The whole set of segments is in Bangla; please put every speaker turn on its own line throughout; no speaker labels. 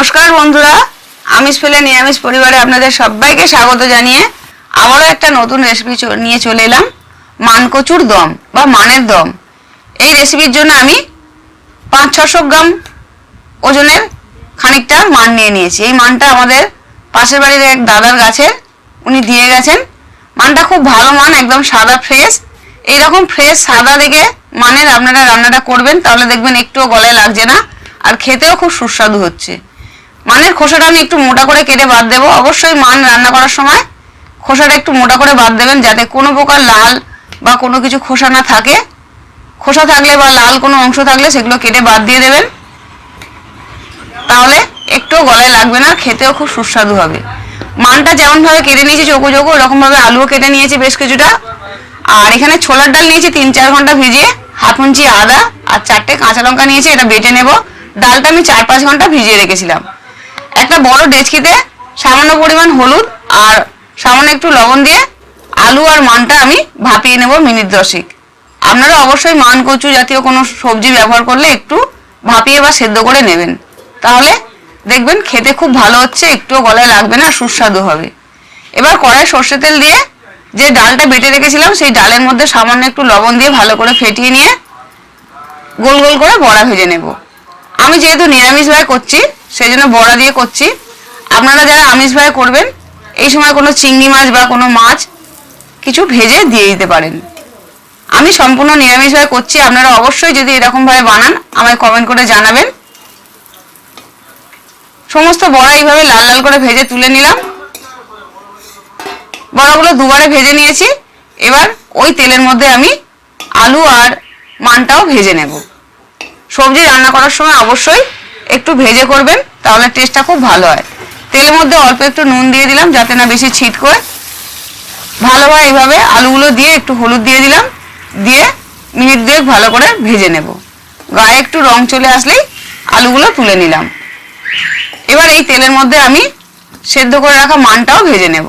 নমস্কার বন্ধুরা, আমিষ ফেলে নিরামিষ পরিবারে আপনাদের সবাইকে স্বাগত জানিয়ে আবারও একটা নতুন রেসিপি নিয়ে চলে এলাম, মানকচুর দম বা মানের দম। এই রেসিপির জন্য আমি পাঁচ ছশো গ্রাম ওজনের খানিকটা মান নিয়ে নিয়েছি। এই মানটা আমাদের পাশের বাড়ির এক দাদার গাছে উনি দিয়ে গেছেন। মানটা খুব ভালো মান, একদম সাদা ফ্রেশ এইরকম ফ্রেশ সাদা দেখে মানের আপনারা রান্নাটা করবেন, তাহলে দেখবেন একটুও গলায় লাগছে না, আর খেতেও খুব সুস্বাদু হচ্ছে। মানের খোসাটা আমি একটু মোটা করে কেটে বাদ দেবো। অবশ্যই মান রান্না করার সময় খোসাটা একটু মোটা করে বাদ দেবেন, যাতে কোনো প্রকার লাল বা কোনো কিছু খোসা না থাকে। খোসা থাকলে বা লাল কোনো অংশ থাকলে সেগুলো কেটে বাদ দিয়ে দেবেন। তাহলে একটুও গলায় লাগবে না খেতেও খুব সুস্বাদু হবে। মানটা যেমনভাবে কেটে নিয়েছি চোখো চোখো, ওরকমভাবে আলুও কেটে নিয়েছি বেশ কিছুটা। আর এখানে ছোলার ডাল নিয়েছি তিন চার ঘণ্টা ভিজিয়ে, হাফ ইঞ্চি আদা আর চারটে কাঁচা লঙ্কা নিয়েছি, এটা বেটে নেব। ডালটা আমি চার পাঁচ ঘণ্টা ভিজিয়ে রেখেছিলাম। একটা বড় ডেচকিতে সামান্য পরিমাণ হলুদ আর সামান্য একটু লবণ দিয়ে আলু আর মানটা আমি ভাপিয়ে নেব মিনিট দশেক। আপনারা অবশ্যই মান কচু জাতীয় কোনো সবজি ব্যবহার করলে একটু ভাপিয়ে বা সেদ্ধ করে নেবেন। তাহলে দেখবেন খেতে খুব ভালো হচ্ছে, একটুও গলায় লাগবে না, সুস্বাদু হবে। এবার কড়াই সর্ষে তেল দিয়ে যে ডালটা বেটে রেখেছিলাম, সেই ডালের মধ্যে সামান্য একটু লবণ দিয়ে ভালো করে ফেটিয়ে নিয়ে গোল গোল করে বড়া ভেজে নেব। আমি যেহেতু নিরামিষ ভাবে করছি সেই জন্য বড়া দিয়ে করছি। আপনারা যারা আমিষ ভাবে করবেন, এই সময় কোনো চিংড়ি মাছ বা কোনো মাছ কিছু ভেজে দিয়ে দিতে পারেন। আমি সম্পূর্ণ নিরামিষভাবে করছি, আপনারা অবশ্যই যদি এরকমভাবে বানান, আমায় কমেন্ট করে জানাবেন। সমস্ত বড়া এইভাবে লাল লাল করে ভেজে তুলে নিলাম। বড়াগুলো দুবারে ভেজে নিয়েছি। এবার ওই তেলের মধ্যে আমি আলু আর মানটাও ভেজে নেব। সবজি রান্না করার সময় অবশ্যই একটু ভেজে করবেন, তাহলে টেস্টটা খুব ভালো হয়। তেলের মধ্যে অল্প একটু নুন দিয়ে দিলাম, যাতে না বেশি ছিট করে। ভালোভাবে এইভাবে, আলুগুলো দিয়ে একটু হলুদ দিয়ে দিলাম, দিয়ে মিনিট দুয়েক ভালো করে ভেজে নেব। গায়ে একটু রং চলে আসলেই আলুগুলো তুলে নিলাম। এবার এই তেলের মধ্যে আমি সেদ্ধ করে রাখা মানটাও ভেজে নেব।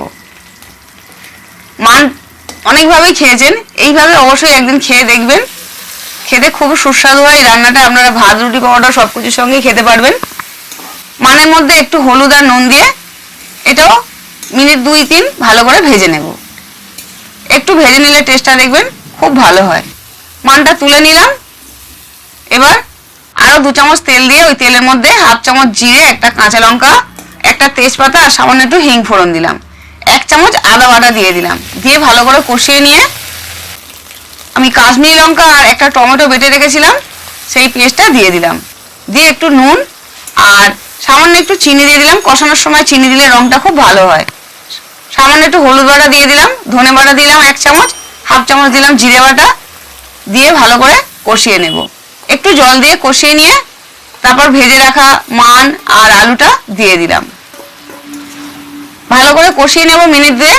মান অনেকভাবেই খেয়েছেন, এইভাবে অবশ্যই একদিন খেয়ে দেখবেন। খেতে খুব সুস্বাদু হয় রান্নাটা আপনারা ভাত, রুটি পরোটা সব কিছুর সঙ্গেই খেতে পারবেন। মানের মধ্যে একটু হলুদ আর নুন দিয়ে এটাও মিনিট দুই তিন ভালো করে ভেজে নেব। একটু ভেজে নিলে টেস্টটা দেখবেন খুব ভালো হয়। মানটা তুলে নিলাম। এবার আরও দু চামচ তেল দিয়ে ওই তেলের মধ্যে হাফ চামচ জিরে, একটা কাঁচা লঙ্কা, একটা তেজপাতা আর সামান্য একটু হিং ফোড়ন দিলাম। এক চামচ আদা বাটা দিয়ে দিলাম। দিয়ে ভালো করে কষিয়ে নিয়ে আমি কাশ্মীরি লঙ্কা আর একটা টমেটো বেটে রেখেছিলাম, সেই পেস্টটা দিয়ে দিলাম। দিয়ে একটু নুন আর সামান্য একটু চিনি দিয়ে দিলাম। কষানোর সময় চিনি দিলে রংটা খুব ভালো হয়। সামান্য একটু হলুদ বাটা দিয়ে দিলাম, ধনে বাটা দিলাম এক চামচ, হাফ চামচ দিলাম জিরে বাটা দিয়ে ভালো করে কষিয়ে নেব। একটু জল দিয়ে কষিয়ে নিয়ে তারপর ভেজে রাখা মান আর আলুটা দিয়ে দিলাম। ভালো করে কষিয়ে নেব মিনিট দিয়ে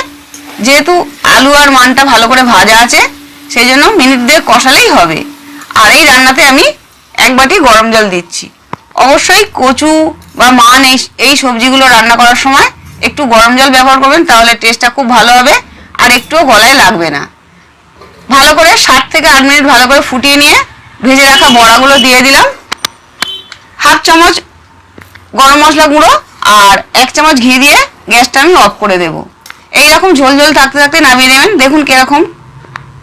যেহেতু আলু আর মানটা ভালো করে ভাজা আছে সেই জন্য মিনিট দিয়ে কষালেই হবে। আর এই রান্নাতে আমি এক বাটি গরম জল দিচ্ছি। অবশ্যই কচু বা মান এই এই সবজিগুলো রান্না করার সময় একটু গরম জল ব্যবহার করবেন, তাহলে টেস্টটা খুব ভালো হবে আর একটুও গলায় লাগবে না। ভালো করে ষাট থেকে আট মিনিট ভালো করে ফুটিয়ে নিয়ে ভেজে রাখা বড়াগুলো দিয়ে দিলাম। হাফ চামচ গরম মশলা গুঁড়ো আর এক চামচ ঘি দিয়ে গ্যাসটা আমি অফ করে দেবো। এইরকম ঝোল ঝোল থাকতে থাকতে নামিয়ে নেবেন। দেখুন কীরকম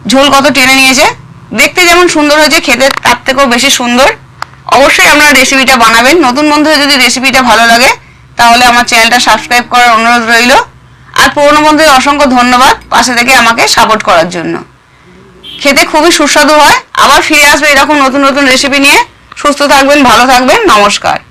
ঝোল কত টেনে নিয়েছে? দেখতে যেমন সুন্দর হয়েছে, খেতে তার থেকেও বেশি সুন্দর। অবশ্যই আপনারা রেসিপিটা বানাবেন। নতুন বন্ধুদের যদি রেসিপিটা ভালো লাগে, তাহলে আমার চ্যানেলটা সাবস্ক্রাইব করার অনুরোধ রইল। আর পুরনো বন্ধুদের অসংখ্য ধন্যবাদ পাশে থেকে আমাকে সাপোর্ট করার জন্য। খেতে খুবই সুস্বাদু হয়। আবার ফিরে আসবে এরকম নতুন নতুন রেসিপি নিয়ে। সুস্থ থাকবেন, ভালো থাকবেন, নমস্কার।